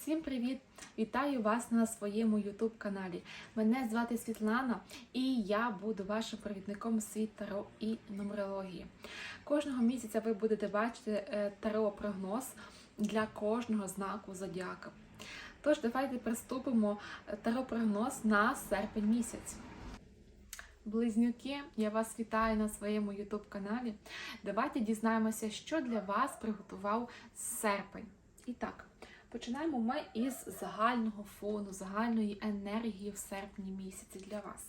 Всім привіт! Вітаю вас на своєму YouTube каналі. Мене звати Світлана і я буду вашим провідником світ таро і нумерології. Кожного місяця ви будете бачити е, таро-прогноз для кожного знаку зодіака. Тож, давайте приступимо е, таро-прогноз на серпень місяць. Близнюки, я вас вітаю на своєму YouTube каналі. Давайте дізнаємося, що для вас приготував серпень. І так, починаємо ми із загального фону, загальної енергії в серпні місяці для вас.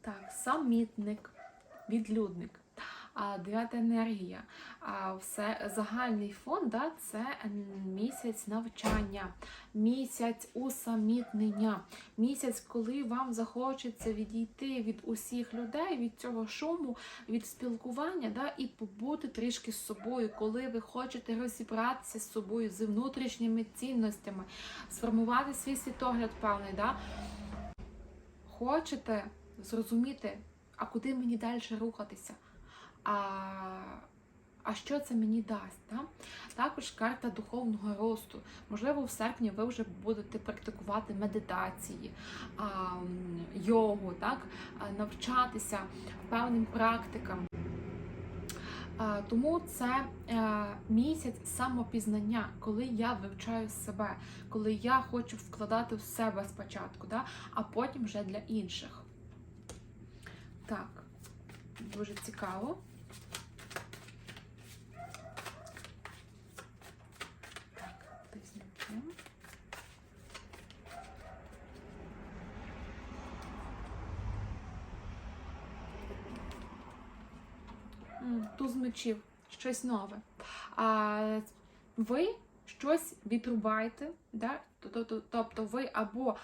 Так, самітник, відлюдник. Дев'ята енергія. Все загальний фон да, це місяць навчання, місяць усамітнення, місяць, коли вам захочеться відійти від усіх людей, від цього шуму, від спілкування, да, і побути трішки з собою, коли ви хочете розібратися з собою, з внутрішніми цінностями, сформувати свій світогляд певний. Да? Хочете зрозуміти, а куди мені далі рухатися? А а що це мені дасть? Да? Також карта духовного росту. Можливо, в серпні ви вже будете практикувати медитації, йогу, так? навчатися певним практикам. Тому це е, місяць самопізнання, коли я вивчаю себе, коли я хочу вкладати в себе спочатку, да? а потім вже для інших. Так, дуже цікаво. Туз мечів, щось нове. А ви щось відрубаєте, да? тобто ви або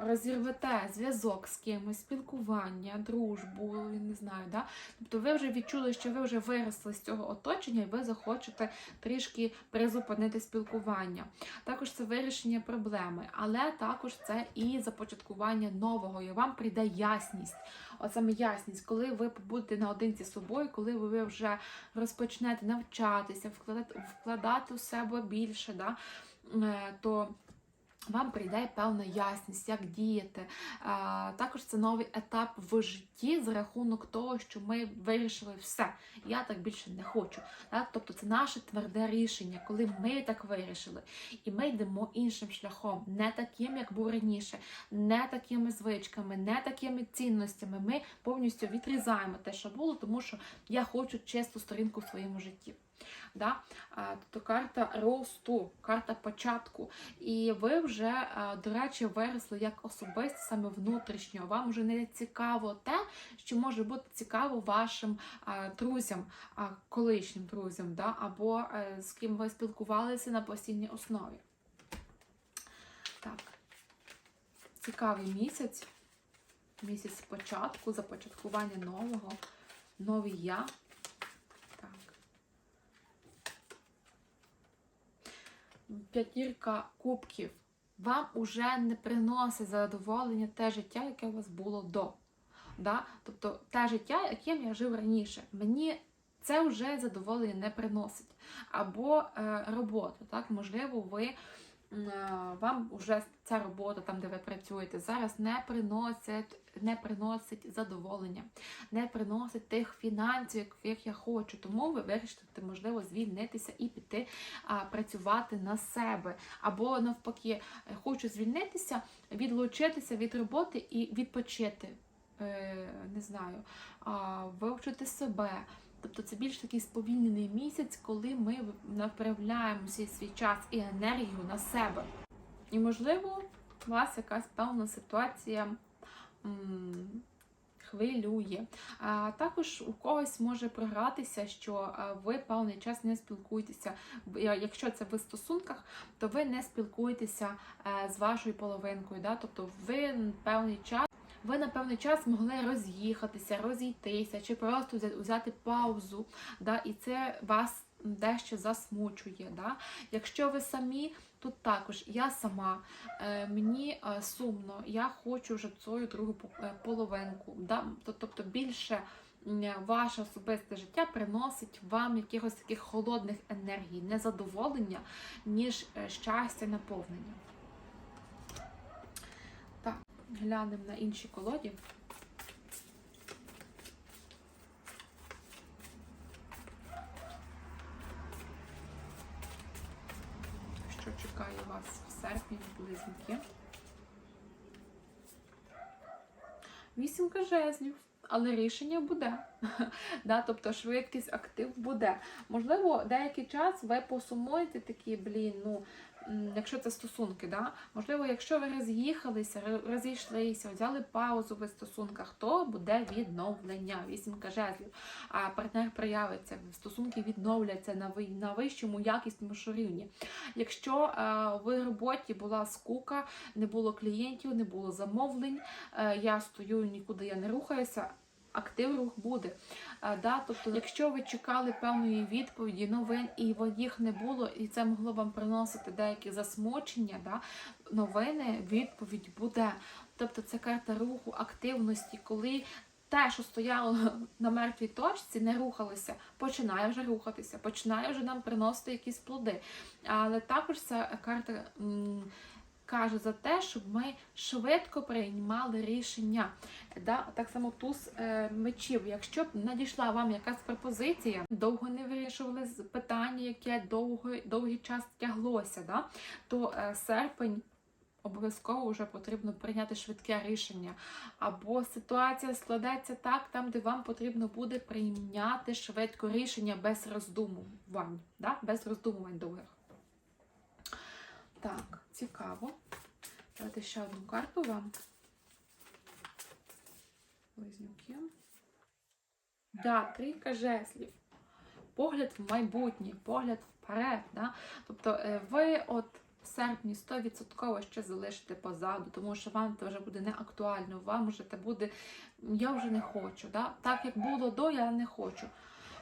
розірвете зв'язок з кимось, спілкування, дружбу, не знаю, да? тобто ви вже відчули, що ви вже виросли з цього оточення, і ви захочете трішки призупинити спілкування. Також це вирішення проблеми, але також це і започаткування нового, і вам прийде ясність. От саме ясність, коли ви побудете наодинці з собою, коли ви вже розпочнете навчатися, вкладати, вкладати у себе більше, да, е, то вам прийде певна ясність, як діяти. Також це новий етап в житті за рахунок того, що ми вирішили все. Я так більше не хочу. Тобто це наше тверде рішення, коли ми так вирішили. І ми йдемо іншим шляхом, не таким, як був раніше, не такими звичками, не такими цінностями. Ми повністю відрізаємо те, що було, тому що я хочу чисту сторінку в своєму житті. Да? Тобто карта росту, карта початку. І ви вже, до речі, виросли як особисто саме внутрішньо. Вам вже не цікаво те, що може бути цікаво вашим друзям, колишнім друзям, да? або е, з ким ви спілкувалися на постійній основі. Так, цікавий місяць. Місяць початку, започаткування нового, новий я. П'ятірка кубків, вам уже не приносить задоволення те життя, яке у вас було до. Да? Тобто те життя, яким я жив раніше. Мені це вже задоволення не приносить. Або е, робота. Так? Можливо, ви вам вже ця робота, там, де ви працюєте, зараз не приносить не приносить задоволення, не приносить тих фінансів, яких я хочу. Тому ви вирішите, можливо, звільнитися і піти а, працювати на себе. Або, навпаки, хочу звільнитися, відлучитися від роботи і відпочити. Е, не знаю, вивчити себе. Тобто це більш такий сповільнений місяць, коли ми направляємо свій час і енергію на себе. І, можливо, у вас якась певна ситуація хвилює. А також у когось може програтися, що ви певний час не спілкуєтеся. Якщо це в стосунках, то ви не спілкуєтеся е, з вашою половинкою. Да? Тобто ви певний час ви на певний час могли роз'їхатися, розійтися, чи просто взяти паузу, да, і це вас дещо засмучує. Да? Якщо ви самі Тут також я сама, е, мені е, сумно, я хочу вже свою другу е, половинку. Да? Тобто більше ваше особисте життя приносить вам якихось таких холодних енергій, незадоволення, ніж е, щастя, наповнення. Глянемо на інші колоді. Що чекає вас в серпні близнюки? Вісімка жезлів, але рішення буде. да, тобто швидкість, актив буде. Можливо, деякий час ви посумуєте такі, блін, ну, якщо це стосунки, да? можливо, якщо ви роз'їхалися, розійшлися, взяли паузу в стосунках, то буде відновлення. Вісімка жезлів. А партнер проявиться, стосунки відновляться на, ви- на вищому якісному рівні. Якщо е, в роботі була скука, не було клієнтів, не було замовлень, е, я стою, нікуди я не рухаюся. Актив рух буде. Е, да? Тобто, якщо ви чекали певної відповіді, новин, і їх не було, і це могло вам приносити деякі засмучення, да? новини, відповідь буде. Тобто це карта руху, активності, коли те, що стояло на мертвій точці, не рухалося, починає вже рухатися, починає вже нам приносити якісь плоди. Але також ця карта каже за те, щоб ми швидко приймали рішення. Да? Так само туз е, мечів. Якщо б надійшла вам якась пропозиція, довго не вирішували питання, яке довго, довгий час тяглося, да? то е, серпень. Обов'язково вже потрібно прийняти швидке рішення. Або ситуація складеться так, там, де вам потрібно буде прийняти швидко рішення без роздумувань. Да? Без роздумувань довгих. Так, цікаво. Давайте ще одну карту вам. Близнюки. Да, трійка жезлів. Погляд в майбутнє, погляд вперед. Да? Тобто е, ви от в серпні 100% ще залишите позаду, тому що вам це вже буде не актуально, вам вже це буде я вже не хочу. Да? Так як було до, я не хочу.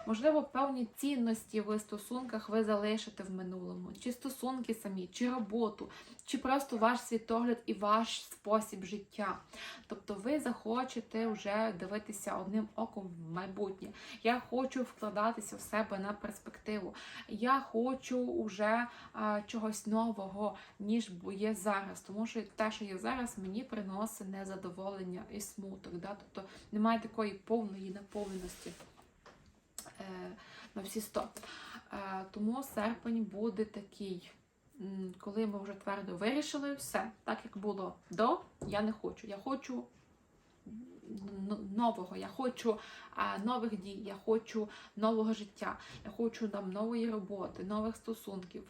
Можливо, певні цінності в стосунках ви залишите в минулому, чи стосунки самі, чи роботу, чи просто ваш світогляд і ваш спосіб життя. Тобто ви захочете вже дивитися одним оком в майбутнє. Я хочу вкладатися в себе на перспективу. Я хочу вже а, чогось нового, ніж є зараз. Тому що те, що є зараз, мені приносить незадоволення і смуток. Да? Тобто немає такої повної наповненості на всі 100. Е, тому серпень буде такий, коли ми вже твердо вирішили все, так як було до, я не хочу. Я хочу нового, я хочу нових дій, я хочу нового життя, я хочу там нової роботи, нових стосунків.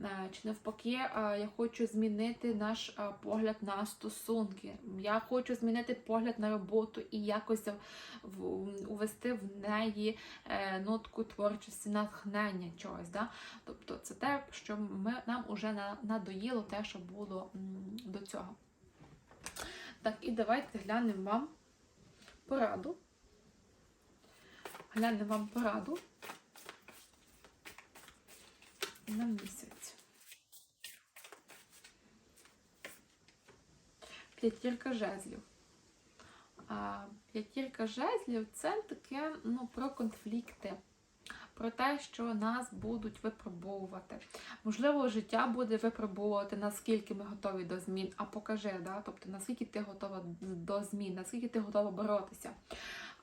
Е, Чи навпаки, е, я хочу змінити наш е, погляд на стосунки. Я хочу змінити погляд на роботу і якось увести в неї нотку творчості, натхнення чогось. Да? Тобто це те, що ми, нам уже надоїло те, що було до цього. Так, і давайте глянемо вам пораду. Глянемо вам пораду на місяць. П'ятірка жезлів. П'ятірка жезлів це таке ну, про конфлікти, про те, що нас будуть випробовувати. Можливо, життя буде випробовувати, наскільки ми готові до змін, а покажи, да? тобто наскільки ти готова до змін, наскільки ти готова боротися.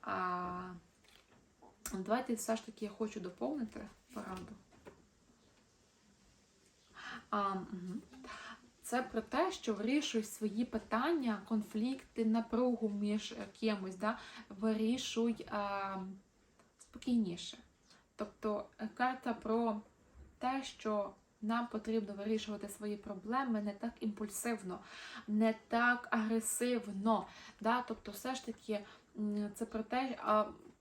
А, Давайте все ж таки я хочу доповнити пораду. А, угу. Це про те, що вирішуй свої питання, конфлікти, напругу між кимось, да? вирішуй а, спокійніше. Тобто е, карта про те, що нам потрібно вирішувати свої проблеми не так імпульсивно, не так агресивно. Да? Тобто, все ж таки, це про те,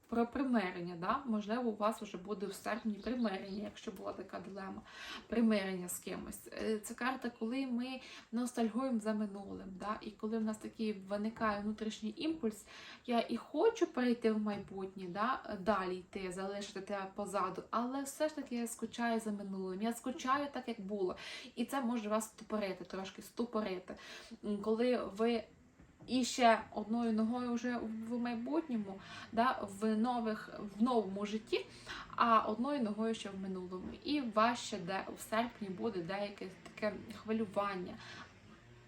про примирення. Да? Можливо, у вас вже буде в серпні примирення, якщо була така дилема, примирення з кимось. Е, Це карта, коли ми ностальгуємо за минулим. Да? І коли в нас такий виникає внутрішній імпульс, я і хочу перейти в майбутнє, да? далі йти, залишити тебе позаду, але все ж таки я скучаю за минулим. Я скучаю так, як було. І це може вас ступорити, трошки ступорити. Коли ви і ще одною ногою вже в майбутньому, да, в, нових, в новому житті, а одною ногою ще в минулому. І важче де в серпні буде деяке таке хвилювання.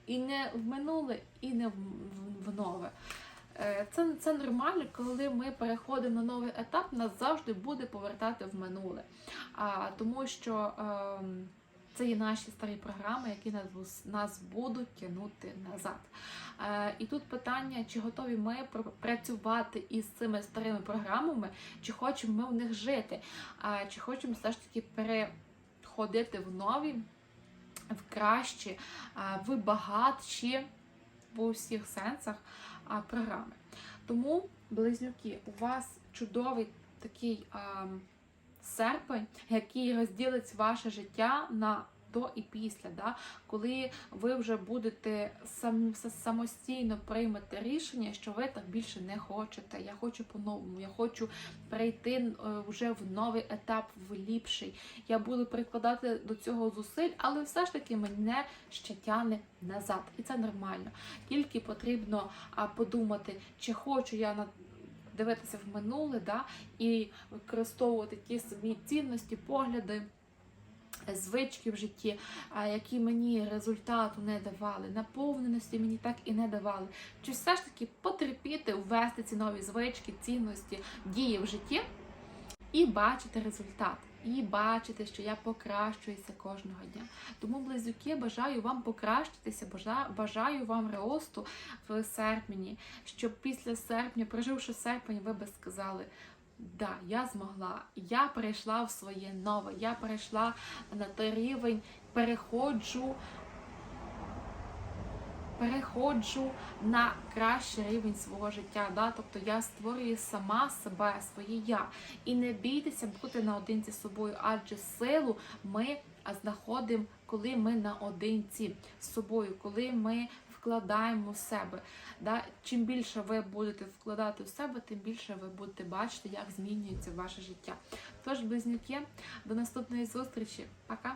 І не в минуле, і не в, нове. Е, Це, це нормально, коли ми переходимо на новий етап, нас завжди буде повертати в минуле. А, тому що ем, це є наші старі програми, які нас, нас будуть тягнути назад. Е, і тут питання, чи готові ми пр- працювати із цими старими програмами, чи хочемо ми в них жити, а чи хочемо все ж таки переходити в нові, в кращі, а, в багатші в усіх сенсах а, програми. Тому, близнюки, у вас чудовий такий а, серпень, який розділить ваше життя на до і після, да? коли ви вже будете сам, самостійно приймете рішення, що ви так більше не хочете. Я хочу по-новому, я хочу перейти е, вже в новий етап, в ліпший. Я буду прикладати до цього зусиль, але все ж таки мене ще тягне назад. І це нормально. Тільки потрібно подумати, чи хочу я на дивитися в минуле, да, і використовувати ті самі цінності, погляди. Звички в житті, які мені результату не давали, наповненості мені так і не давали. Чи все ж таки потерпіти, ввести ці нові звички, цінності, дії в житті і бачити результат, і бачите, що я покращуюся кожного дня. Тому, близюки, бажаю вам покращитися, бажаю вам росту в серпні, щоб після серпня, проживши серпень, ви би сказали. Да, я змогла, я перейшла в своє нове, я перейшла на той рівень, переходжу, переходжу на кращий рівень свого життя. Да? Тобто я створюю сама себе, своє я. І не бійтеся бути наодинці з собою, адже силу ми знаходимо, коли ми наодинці з собою, коли ми вкладаємо в себе. Да? Чим більше ви будете вкладати в себе, тим більше ви будете бачити, як змінюється ваше життя. Тож, близнюки, до наступної зустрічі. Пока!